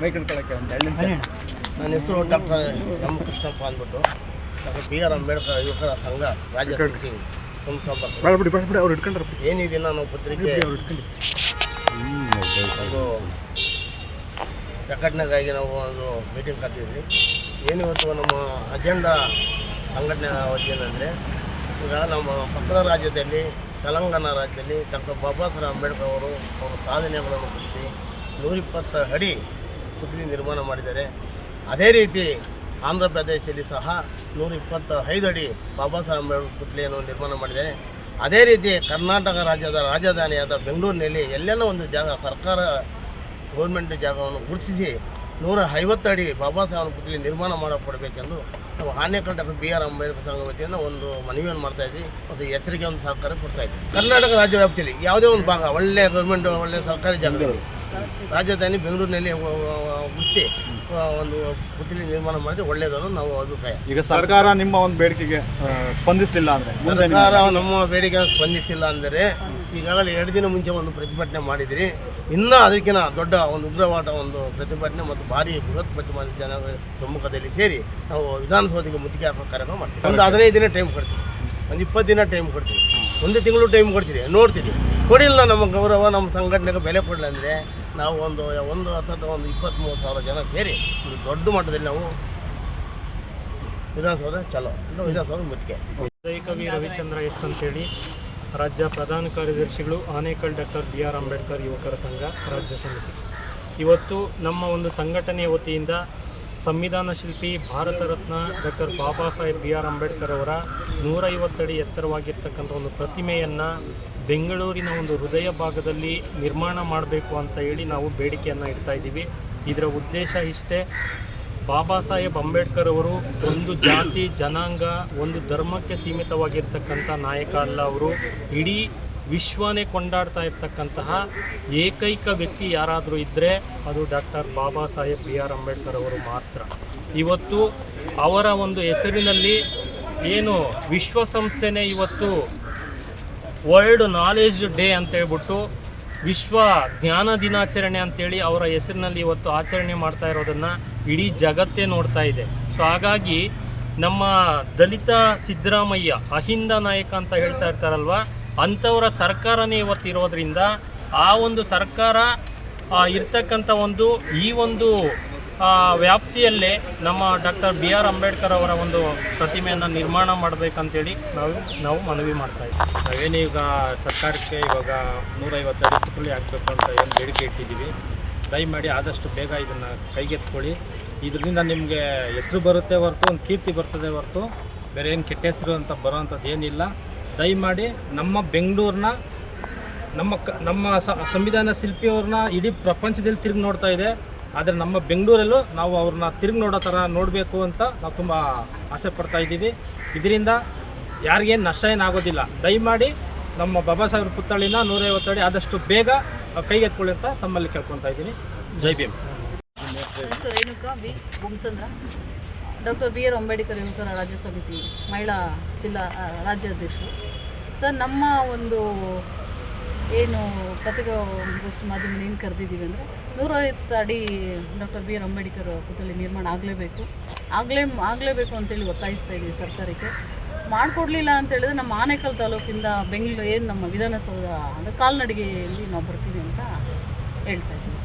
Mic ಹಿಡ್ಕೊಳಕ್ಕೆ ಒಂದು ಎರಡು ನಿಮಿಷ. ನನ್ನ ಹೆಸರು ಡಾಕ್ಟರ್ ಎಂ ಕೃಷ್ಣಪ್ಪ ಅಂದ್ಬಿಟ್ಟು. ಡಾಕ್ಟರ್ ಬಿ ಆರ್ ಅಂಬೇಡ್ಕರ್ ಯುವಕರ ಸಂಘ ರಾಜ್ಯ ಸಮಿತಿ ಅವ್ರು ಹಿಡ್ಕೊಂಡ್ರೆ ಏನಿದೆ ನಾನು ಪತ್ರಿಕೆ? ಒಂದು ಪ್ರಕಟಣೆಗಾಗಿ ನಾವು ಒಂದು ಮೀಟಿಂಗ್ ಕರೆದಿದ್ವಿ ಏನು ಇವತ್ತು ನಮ್ಮ ಅಜೆಂಡಾ ಸಂಘಟನೆ ವತಿಯೇನೆಂದರೆ ಈಗ ನಮ್ಮ ಪಕ್ಕದ ರಾಜ್ಯದಲ್ಲಿ ತೆಲಂಗಾಣ ರಾಜ್ಯದಲ್ಲಿ ಡಾಕ್ಟರ್ ಬಾಬಾ ಸಾಹೇಬ್ ಅಂಬೇಡ್ಕರ್ ಅವರು ಅವರ ಸಾಧನೆಗಳನ್ನು ಕುರಿಸಿ ನೂರಿಪ್ಪತ್ತು ಅಡಿ ಪುತ್ಲಿ ನಿರ್ಮಾಣ ಮಾಡಿದ್ದಾರೆ. ಅದೇ ರೀತಿ ಆಂಧ್ರ ಪ್ರದೇಶದಲ್ಲಿ ಸಹ ನೂರ ಇಪ್ಪತ್ತ ಐದು ಅಡಿ ಬಾಬಾ ಸಾಹೇಬ್ ಅಂಬೇಡ್ಕರ್ ಪುತ್ಲಿಯನ್ನು ನಿರ್ಮಾಣ ಮಾಡಿದ್ದಾರೆ. ಅದೇ ರೀತಿ ಕರ್ನಾಟಕ ರಾಜ್ಯದ ರಾಜಧಾನಿಯಾದ ಬೆಂಗಳೂರಿನಲ್ಲಿ ಎಲ್ಲೆಲ್ಲ ಒಂದು ಜಾಗ ಸರ್ಕಾರ ಗೌರ್ಮೆಂಟ್ ಜಾಗವನ್ನು ಗುರುತಿಸಿ ನೂರ ಐವತ್ತು ಅಡಿ ಬಾಬಾ ಸಾಹೇಬ್ ಪುತ್ಲಿ ನಿರ್ಮಾಣ ಮಾಡಿಕೊಡ್ಬೇಕೆಂದು ನಾವು Anekal doctor B R Ambedkar ಸಂಘ ವತಿಯಿಂದ ಒಂದು ಮನವಿಯನ್ನು ಮಾಡ್ತಾ ಇದ್ದೀವಿ ಒಂದು ಎಚ್ಚರಿಕೆ ಒಂದು ಸರ್ಕಾರ ಕೊಡ್ತಾ ಇದ್ದೀವಿ ಕರ್ನಾಟಕ ರಾಜ್ಯ ವ್ಯಾಪ್ತಿಯಲ್ಲಿ ಯಾವುದೇ ಒಂದು ಭಾಗ ಒಳ್ಳೆಯ ಗೌರ್ಮೆಂಟ್ ಒಳ್ಳೆಯ ಸರ್ಕಾರಿ ಜಾಗದಲ್ಲಿ ರಾಜಧಾನಿ ಬೆಂಗಳೂರಿನಲ್ಲಿ ಗುರುತಿಸಿ ಒಂದು ಪುತ್ಲಿ ನಿರ್ಮಾಣ ಮಾಡಿದ್ರೆ ಅನ್ನೋದು ನಾವು ಅಭಿಪ್ರಾಯ. ಈಗ ಸರ್ಕಾರ ನಿಮ್ಮ ಒಂದು ಬೇಡಿಕೆಗೆ ಸ್ಪಂದಿಸಲಿಲ್ಲ ಅಂದ್ರೆ ಸರ್ಕಾರ ನಮ್ಮ ಬೇಡಿಕೆ ಸ್ಪಂದಿಸಿಲ್ಲ ಅಂದರೆ ಈಗಾಗಲೇ ಎರಡು ದಿನ ಮುಂಚೆ ಒಂದು ಪ್ರತಿಭಟನೆ ಮಾಡಿದಿರಿ. ಇನ್ನೂ ಅದಕ್ಕಿಂತ ದೊಡ್ಡ ಒಂದು ಉಗ್ರವಾದ ಒಂದು ಪ್ರತಿಭಟನೆ ಮತ್ತು ಭಾರಿ ಬೃಹತ್ ಪ್ರತಿಭಟನೆ ಜನ ಸಮ್ಮುಖದಲ್ಲಿ ಸೇರಿ ನಾವು ವಿಧಾನಸೌಧಕ್ಕೆ ಮುತ್ತಿಗೆ ಹಾಕೋ ಕಾರ್ಯಕ್ರಮ ಮಾಡ್ತೀವಿ. ಒಂದು ಹದಿನೈದು ದಿನ ಟೈಮ್ ಕೊಡ್ತೀವಿ ಒಂದು ಇಪ್ಪತ್ತು ದಿನ ಟೈಮ್ ಕೊಡ್ತೀವಿ ಒಂದು ತಿಂಗಳು ಟೈಮ್ ಕೊಡ್ತೀವಿ ನೋಡ್ತೀವಿ ಕೊಡಿಲ್ಲ ನಮ್ಮ ಗೌರವ ನಮ್ಮ ಸಂಘಟನೆಗೆ ಬೆಲೆ ಕೊಡಲಿಲ್ಲ ಅಂದರೆ ನಾವು ಒಂದು ಒಂದು ಹತ್ತತ್ರ ಒಂದು ಇಪ್ಪತ್ತ್ಮೂರು ಸಾವಿರ ಜನ ಸೇರಿ ಒಂದು ದೊಡ್ಡ ಮಟ್ಟದಲ್ಲಿ ನಾವು ವಿಧಾನಸೌಧ ಚಲೋ. ಇಲ್ಲ ವಿಧಾನಸೌಧ ಮುತ್ತಿಗೆ ಕವಿ ರವಿಚಂದ್ರ ಎಸ್ ಅಂತೇಳಿ ರಾಜ್ಯ ಪ್ರಧಾನ ಕಾರ್ಯದರ್ಶಿಗಳು Anekal doctor B R Ambedkar ಯುವಕರ ಸಂಘ ರಾಜ್ಯ ಸಮಿತಿ. ಇವತ್ತು ನಮ್ಮ ಒಂದು ಸಂಘಟನೆಯ ವತಿಯಿಂದ ಸಂವಿಧಾನ ಶಿಲ್ಪಿ Bharat Ratna doctor Baba Saheb B R Ambedkar ಅವರ ನೂರೈವತ್ತಡಿ ಎತ್ತರವಾಗಿರ್ತಕ್ಕಂಥ ಒಂದು ಪ್ರತಿಮೆಯನ್ನು ಬೆಂಗಳೂರಿನ ಒಂದು ಹೃದಯ ಭಾಗದಲ್ಲಿ ನಿರ್ಮಾಣ ಮಾಡಬೇಕು ಅಂತ ಹೇಳಿ ನಾವು ಬೇಡಿಕೆಯನ್ನು ಇಡ್ತಾ ಇದ್ದೀವಿ. ಇದರ ಉದ್ದೇಶ ಇಷ್ಟೇ, ಬಾಬಾ ಸಾಹೇಬ್ ಅಂಬೇಡ್ಕರ್ ಅವರು ಒಂದು ಜಾತಿ, ಜನಾಂಗ, ಒಂದು ಧರ್ಮಕ್ಕೆ ಸೀಮಿತವಾಗಿರ್ತಕ್ಕಂಥ ನಾಯಕ ಅಲ್ಲ ಅವರು. ಇಡೀ ವಿಶ್ವನೇ ಕೊಂಡಾಡ್ತಾ ಇರ್ತಕ್ಕಂತಹ ಏಕೈಕ ವ್ಯಕ್ತಿ ಯಾರಾದರೂ ಇದ್ದರೆ ಅದು doctor Baba Saheb B R Ambedkar ಅವರು ಮಾತ್ರ. ಇವತ್ತು ಅವರ ಒಂದು ಹೆಸರಿನಲ್ಲಿ ಏನು ವಿಶ್ವಸಂಸ್ಥೆನೇ ಇವತ್ತು ವರ್ಲ್ಡ್ ನಾಲೆಜ್ ಡೇ ಅಂತ ಹೇಳ್ಬಿಟ್ಟು ವಿಶ್ವ ಜ್ಞಾನ ದಿನಾಚರಣೆ ಅಂತೇಳಿ ಅವರ ಹೆಸರಿನಲ್ಲಿ ಇವತ್ತು ಆಚರಣೆ ಮಾಡ್ತಾ ಇರೋದನ್ನು ಇಡೀ ಜಗತ್ತೇ ನೋಡ್ತಾ ಇದೆ. ಸೊ ಹಾಗಾಗಿ ನಮ್ಮ ದಲಿತ ಸಿದ್ದರಾಮಯ್ಯ, ಅಹಿಂದ ನಾಯಕ ಅಂತ ಹೇಳ್ತಾ ಇರ್ತಾರಲ್ವ ಅಂಥವರ ಸರ್ಕಾರನೇ ಇವತ್ತು ಇರೋದ್ರಿಂದ ಆ ಒಂದು ಸರ್ಕಾರ ಇರ್ತಕ್ಕಂಥ ಒಂದು, ಈ ಒಂದು ವ್ಯಾಪ್ತಿಯಲ್ಲೇ ನಮ್ಮ ಡಾಕ್ಟರ್ ಬಿ ಆರ್ ಅಂಬೇಡ್ಕರ್ ಅವರ ಒಂದು ಪ್ರತಿಮೆಯನ್ನು ನಿರ್ಮಾಣ ಮಾಡಬೇಕಂತೇಳಿ ನಾವು ನಾವು ಮನವಿ ಮಾಡ್ತಾ ಇದ್ದೀವಿ. ಈಗ ಸರ್ಕಾರಕ್ಕೆ ಇವಾಗ ನೂರೈವತ್ತು ಅಡಿ ಆಗಬೇಕು ಅಂತ ಏನು ಬೇಡಿಕೆ ಇಟ್ಟಿದ್ದೀವಿ. ಮಾಡಿ ಆದಷ್ಟು ಬೇಗ ಇದನ್ನು ಕೈಗೆತ್ಕೊಳ್ಳಿ ಇದರಿಂದ ನಿಮಗೆ ಹೆಸರು ಬರುತ್ತೆ ಹೊರತು, ಒಂದು ಕೀರ್ತಿ ಬರ್ತದೆ ಹೊರತು. ಬೇರೆ ಏನು ಕೆಟ್ಟ ಹೆಸರು ಅಂತ ಬರೋವಂಥದ್ದು ಏನಿಲ್ಲ. ದಯಮಾಡಿ ನಮ್ಮ ಬೆಂಗಳೂರನ್ನ ನಮ್ಮ ನಮ್ಮ ಸಂವಿಧಾನ ಶಿಲ್ಪಿಯವ್ರನ್ನ ಇಡೀ ಪ್ರಪಂಚದಲ್ಲಿ ತಿರುಗಿ ನೋಡ್ತಾ ಇದೆ. ಆದರೆ ನಮ್ಮ ಬೆಂಗಳೂರಲ್ಲೂ ನಾವು ಅವ್ರನ್ನ ತಿರುಗಿ ನೋಡೋ ಥರ ನೋಡಬೇಕು ಅಂತ ನಾವು ತುಂಬ ಆಸೆ ಪಡ್ತಾ ಇದ್ದೀವಿ. ಇದರಿಂದ ಯಾರಿಗೇನು ನಷ್ಟ ಏನಾಗೋದಿಲ್ಲ ದಯಮಾಡಿ ನಮ್ಮ ಬಾಬಾ ಸಾಹೇಬ್ ಪುತ್ಥಳಿನ ನೂರೈವತ್ತು ಅಡಿ ಆದಷ್ಟು ಬೇಗ ಕೈಗೆತ್ಕೊಳ್ಳಿ ಅಂತ ತಮ್ಮಲ್ಲಿ ಕೇಳ್ಕೊತಾ ಇದ್ದೀನಿ. ಜೈ Bhim. Doctor B R Ambedkar ಯುವಕರ ರಾಜ್ಯ ಸಮಿತಿ ಮಹಿಳಾ ಜಿಲ್ಲಾ ರಾಜ್ಯಾಧ್ಯಕ್ಷರು. ಸರ್, ನಮ್ಮ ಒಂದು ಏನು ಪತ್ರಿಕಾಗೋಷ್ಠಿ ಮಾಧ್ಯಮ ಏನು ಕರೆದಿದ್ದೀವಿ ಅಂದರೆ ನೂರೈವತ್ತು ಅಡಿ ಡಾಕ್ಟರ್ ಬಿ ಆರ್ ಅಂಬೇಡ್ಕರ್ ಪುತ್ಥಳಿ ನಿರ್ಮಾಣ ಆಗಲೇಬೇಕು. ಆಗಲೇ, ಆಗಲೇಬೇಕು ಅಂತೇಳಿ ಒತ್ತಾಯಿಸ್ತಾ ಇದ್ದೀವಿ ಸರ್ಕಾರಕ್ಕೆ. ಮಾಡಿಕೊಡ್ಲಿಲ್ಲ ಅಂತ ಹೇಳಿದ್ರೆ ನಮ್ಮ ಆನೇಕಲ್ ತಾಲೂಕಿಂದ ಬೆಂಗಳೂರು ಏನು ನಮ್ಮ ವಿಧಾನಸೌಧ ಅಂದರೆ ಕಾಲ್ನಡಿಗೆಯಲ್ಲಿ ನಾವು ಬರ್ತೀವಿ ಅಂತ ಹೇಳ್ತಾ ಇದ್ದೀವಿ.